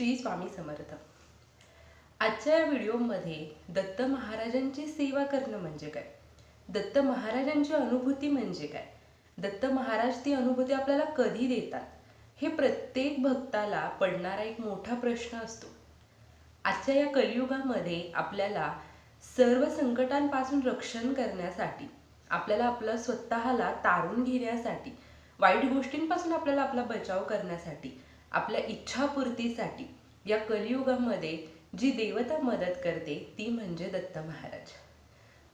श्री स्वामी समर्थ. आजच्या या व्हिडिओमध्ये दत्त महाराजांची सेवा करणं म्हणजे काय? दत्त महाराजांची अनुभूती म्हणजे काय? दत्त महाराज ती अनुभूती आपल्याला कधी देतात? हे प्रत्येक भक्ताला पडणारा एक मोठा प्रश्न असतो. आजच्या या कलियुगामध्ये आपल्याला सर्व संकटांपासून रक्षण करण्यासाठी आपल्याला आपलं स्वतःला तारून घेण्यासाठी वाईट गोष्टींपासून आपल्याला आपला बचाव करण्यासाठी आपल्या इच्छापूर्तीसाठी या कलियुगामध्ये जी देवता मदत करते ती म्हणजे दत्त महाराज.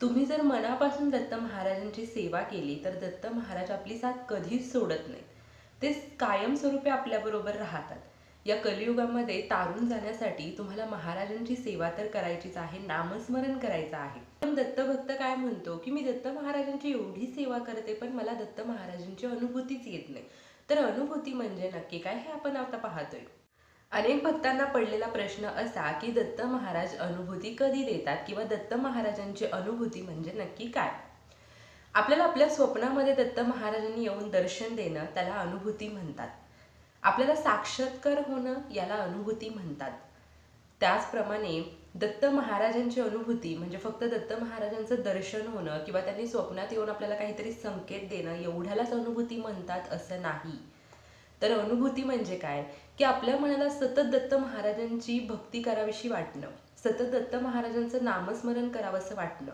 तुम्ही जर मनापासून दत्त महाराजांची सेवा केली तर दत्त महाराज आपली साथ कधीच सोडत नाही. ते कायमस्वरूपी आपल्याबरोबर राहतात. या कलियुगामध्ये तारून जाण्यासाठी तुम्हाला महाराजांची सेवा तर करायचीच आहे नामस्मरण करायचं आहे. पण दत्तभक्त काय म्हणतो की मी दत्त महाराजांची एवढी सेवा करते पण मला दत्त महाराजांची अनुभूतीच येत नाही. तर अनुभूती म्हणजे नक्की काय हे आपण आता पाहतोय. अनेक भक्तांना पडलेला प्रश्न असा की दत्त महाराज अनुभूती कधी देतात किंवा दत्त महाराजांची अनुभूती म्हणजे नक्की काय? आपल्याला आपल्या स्वप्नामध्ये दत्त महाराजांनी येऊन दर्शन देणं त्याला अनुभूती म्हणतात. आपल्याला साक्षात्कार होणं याला अनुभूती म्हणतात. त्याचप्रमाणे दत्त महाराजांची अनुभूती म्हणजे फक्त दत्त महाराजांचं दर्शन होणं किंवा त्यांनी स्वप्नात येऊन आपल्याला काहीतरी संकेत देणं एवढ्यालाच अनुभूती म्हणतात असं नाही. तर अनुभूती म्हणजे काय? की आपल्या मनाला सतत दत्त महाराजांची भक्ती करावीशी वाटणं सतत दत्त महाराजांचं नामस्मरण करावंसं वाटणं.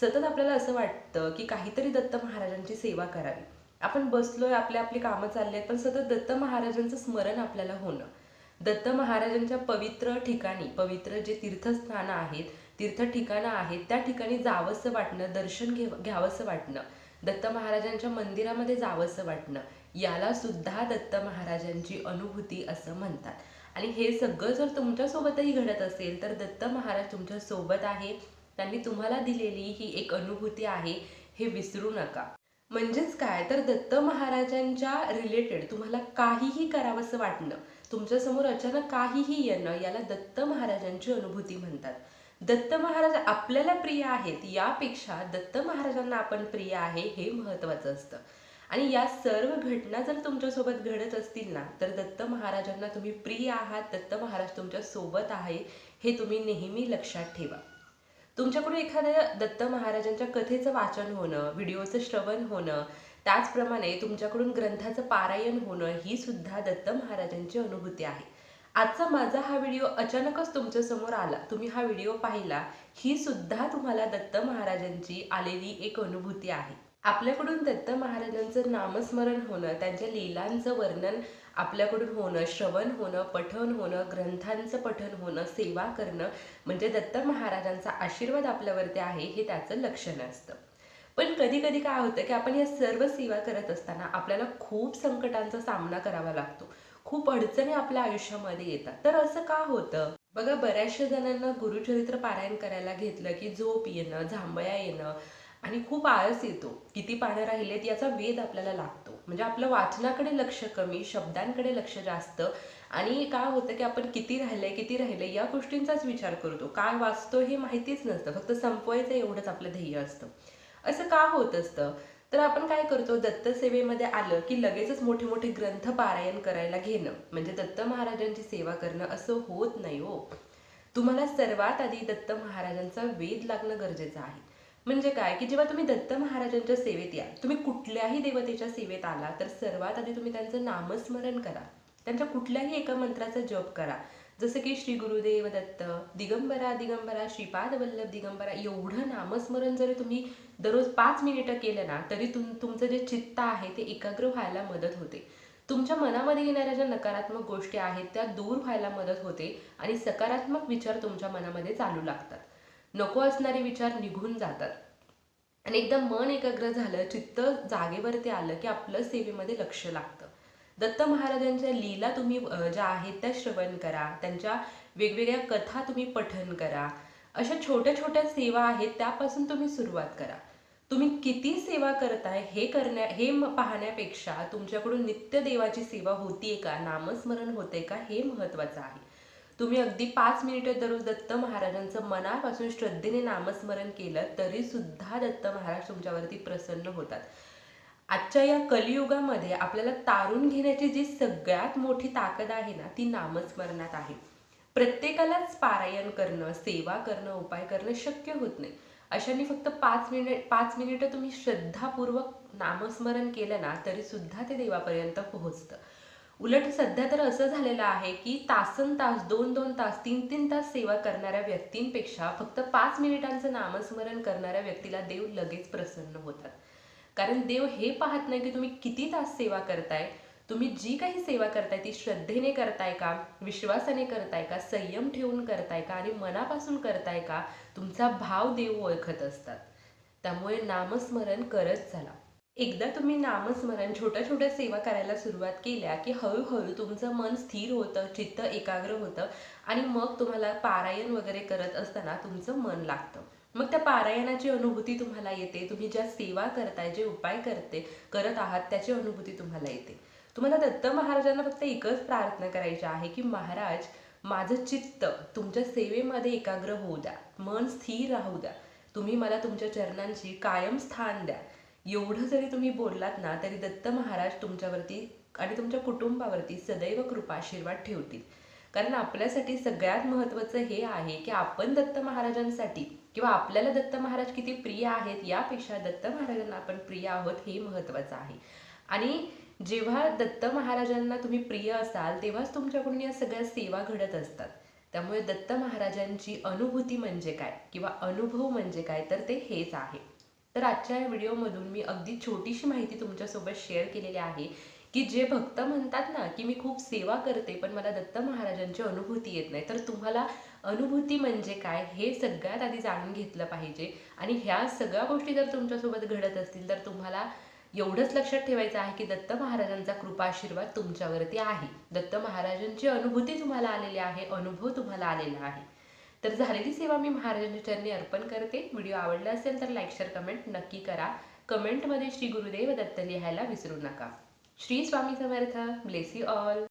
सतत आपल्याला असं वाटतं की काहीतरी दत्त महाराजांची सेवा करावी. आपण बसलोय आपले आपली कामं चालली आहेत पण सतत दत्त महाराजांचं स्मरण आपल्याला होणं. दत्त महाराजांच्या पवित्र ठिकाणी पवित्र जे तीर्थस्थानं आहेत तीर्थ ठिकाणं आहेत त्या ठिकाणी जावंसं वाटणं दर्शन घे घ्यावंसं वाटणं दत्त महाराजांच्या मंदिरामध्ये जावंसं वाटणं याला सुद्धा दत्त महाराजांची अनुभूती असं म्हणतात. आणि हे सगळं जर तुमच्यासोबतही घडत असेल तर दत्त महाराज तुमच्यासोबत आहे. त्यांनी तुम्हाला दिलेली ही एक अनुभूती आहे हे विसरू नका. म्हणजेच काय? तर दत्त महाराजांच्या रिलेटेड तुम्हाला काहीही करावंसं वाटणं तुमच्यासमोर अचानक काहीही येणं याला दत्त महाराजांची अनुभूती म्हणतात. दत्त महाराज आपल्याला प्रिय आहेत यापेक्षा दत्त महाराजांना आपण प्रिय आहे हे महत्वाचं असतं. आणि या सर्व घटना जर तुमच्यासोबत घडत असतील ना तर दत्त महाराजांना तुम्ही प्रिय आहात दत्त महाराज तुमच्यासोबत आहे हे तुम्ही नेहमी लक्षात ठेवा. तुमच्याकडून एखाद्या दत्त महाराजांच्या कथेचं वाचन होणं व्हिडिओचं श्रवण होणं त्याचप्रमाणे तुमच्याकडून ग्रंथाचं पारायण होणं ही सुद्धा दत्त महाराजांची अनुभूती आहे. आजचा माझा हा व्हिडिओ अचानकच तुमच्यासमोर आला. तुम्ही हा व्हिडिओ पाहिला ही सुद्धा तुम्हाला दत्त महाराजांची आलेली एक अनुभूती आहे. आपल्याकडून दत्त महाराजांचं नामस्मरण होणं त्यांच्या लीलांचं वर्णन आपल्याकडून होणं श्रवण होणं पठण होणं ग्रंथांचं पठण होणं सेवा करणं म्हणजे दत्त महाराजांचा आशीर्वाद आपल्यावरती आहे हे त्याचं लक्षण असतं. पण कधी कधी काय होतं की आपण या सर्व सेवा करत असताना आपल्याला खूप संकटांचा सामना करावा लागतो. खूप अडचणी आपल्या आयुष्यामध्ये येतात. तर असं का होतं? बघा बऱ्याचशा जणांना गुरुचरित्र पारायण करायला घेतलं की झोप येणं झांबया येणं आणि खूप आळस येतो. किती पानं राहिलेत याचा वेध आपल्याला लागतो. म्हणजे आपलं वाचनाकडे लक्ष कमी शब्दांकडे लक्ष जास्त आणि काय होतं की आपण किती राहिलंय किती राहिलंय या गोष्टींचाच विचार करतो. काय वाचतो हे माहितीच नसतं. फक्त संपवायचं एवढंच आपलं ध्येय असतं. असं का होत असतं? तर आपण काय करतो दत्तसेवेमध्ये आलं की लगेचच मोठे मोठे ग्रंथ पारायण करायला घेणं. म्हणजे दत्त महाराजांची सेवा करणं असं होत नाही हो. तुम्हाला सर्वात आधी दत्त महाराजांचा वेध लागणं गरजेचं आहे. म्हणजे काय? की जेव्हा तुम्ही दत्त महाराजांच्या सेवेत या तुम्ही कुठल्याही देवतेच्या सेवेत आला तर सर्वात आधी तुम्ही त्यांचं नामस्मरण करा. त्यांच्या कुठल्याही एका मंत्राचा जप करा. जसं की श्री गुरुदेव दत्त दिगंबरा दिगंबरा श्रीपाद वल्लभ दिगंबरा एवढं नामस्मरण जरी तुम्ही दररोज पाच मिनिटं केलं ना तरी तुम तुमचं जे चित्त आहे ते एकाग्र व्हायला मदत होते. तुमच्या मनामध्ये येणाऱ्या ज्या नकारात्मक गोष्टी आहेत त्या दूर व्हायला मदत होते आणि सकारात्मक विचार तुमच्या मनामध्ये चालू लागतात. नको असणारे विचार निघून जातात. आणि एकदा मन एकाग्र झालं चित्त जागेवरती आलं की आपलं सेवेमध्ये लक्ष लागतं. दत्त महाराजांच्या लीला तुम्ही ज्या आहेत त्या श्रवण करा. त्यांच्या वेगवेगळ्या कथा तुम्ही पठन करा. अशा छोट्या छोट्या सेवा आहेत त्यापासून तुम्ही सुरुवात करा. तुम्ही किती सेवा करताय हे करण्या हे पाहण्यापेक्षा तुमच्याकडून नित्य देवाची सेवा होतीये का? नामस्मरण होते का? हे महत्वाचं आहे. तुम्ही अगदी पाच मिनिटं दररोज दत्त महाराजांचं मनापासून श्रद्धेने नामस्मरण केलं तरी सुद्धा दत्त महाराज तुमच्यावरती प्रसन्न होतात. आजच्या या कलियुगामध्ये आपल्याला तारून घेण्याची जी सगळ्यात मोठी ताकद आहे ना ती नामस्मरणात आहे. प्रत्येकालाच पारायण करणं सेवा करणं उपाय करणं शक्य होत नाही. अशाने फक्त पाच मिनिट पाच मिनिटं तुम्ही श्रद्धापूर्वक नामस्मरण केलं ना तरी सुद्धा ते देवापर्यंत पोहोचतं. उलट सध्या तर असं झालेलं आहे की तासन तास दोन दोन तास तीन तीन तास सेवा करणाऱ्या व्यक्तींपेक्षा फक्त पाच मिनिटांचं नामस्मरण करणाऱ्या व्यक्तीला देव लगेच प्रसन्न होतात. कारण देव हे पाहत नाही की तुम्ही किती तास सेवा करताय. तुम्ही जी काही सेवा करताय ती श्रद्धेने करताय का? विश्वासाने करताय का? संयम ठेवून करताय का? आणि मनापासून करताय का? तुमचा भाव देव ओळखत असतात. त्यामुळे नामस्मरण करत चला. एकदा तुम्ही नामस्मरण छोट्या छोट्या सेवा करायला सुरुवात केल्या की हळूहळू तुमचं मन स्थिर होतं चित्त एकाग्र होतं आणि मग तुम्हाला पारायण वगैरे करत असताना तुमचं मन लागतं. मग त्या पारायणाची अनुभूती तुम्हाला येते. तुम्ही ज्या सेवा करताय जे उपाय करते करत आहात त्याची अनुभूती तुम्हाला येते. तुम्हाला दत्त महाराजांना फक्त एकच प्रार्थना करायची आहे की महाराज माझं चित्त तुमच्या सेवेमध्ये एकाग्र होऊ द्या. मन स्थिर राहू द्या. तुम्ही मला तुमच्या चरणांची कायम स्थान द्या. एवढं जरी तुम्ही बोललात ना तरी दत्त महाराज तुमच्यावरती आणि तुमच्या कुटुंबावरती सदैव कृपा आशीर्वाद ठेवतील. कारण आपल्यासाठी सगळ्यात महत्त्वाचं हे आहे की आपण दत्त महाराजांसाठी किंवा आपल्याला दत्त महाराज किती प्रिय आहेत यापेक्षा दत्त महाराजांना आपण प्रिय आहोत हे महत्त्वाचं आहे. आणि जेव्हा दत्त महाराजांना तुम्ही प्रिय असाल तेव्हाच तुमच्याकडून या सगळ्या सेवा घडत असतात. त्यामुळे दत्त महाराजांची अनुभूती म्हणजे काय किंवा अनुभव म्हणजे काय तर ते हेच आहे. तर आजच्या या व्हिडिओमधून मी अगदी छोटीशी माहिती तुमच्यासोबत शेअर केलेली आहे. की जे भक्त म्हणतात ना की मी खूप सेवा करते पण मला दत्त महाराजांची अनुभूती येत नाही. तर तुम्हाला अनुभूती म्हणजे काय? हे सगळ्यात आधी जाणून घेतलं पाहिजे. आणि ह्या सगळ्या गोष्टी जर तुमच्यासोबत घडत असतील तर तुम्हाला एवढंच लक्षात ठेवायचं आहे की दत्त महाराजांचा कृपा आशीर्वाद तुमच्यावरती आहे. दत्त महाराजांची अनुभूती तुम्हाला आलेली आहे अनुभव तुम्हाला आलेला आहे. तर झालेली सेवा मी महाराजांच्या चरणी अर्पण करते. व्हिडिओ आवडला असेल तर लाईक शेअर कमेंट नक्की करा. कमेंटमध्ये श्री गुरुदेव दत्त लिहायला विसरू नका. Shri Swami Samarth bless you all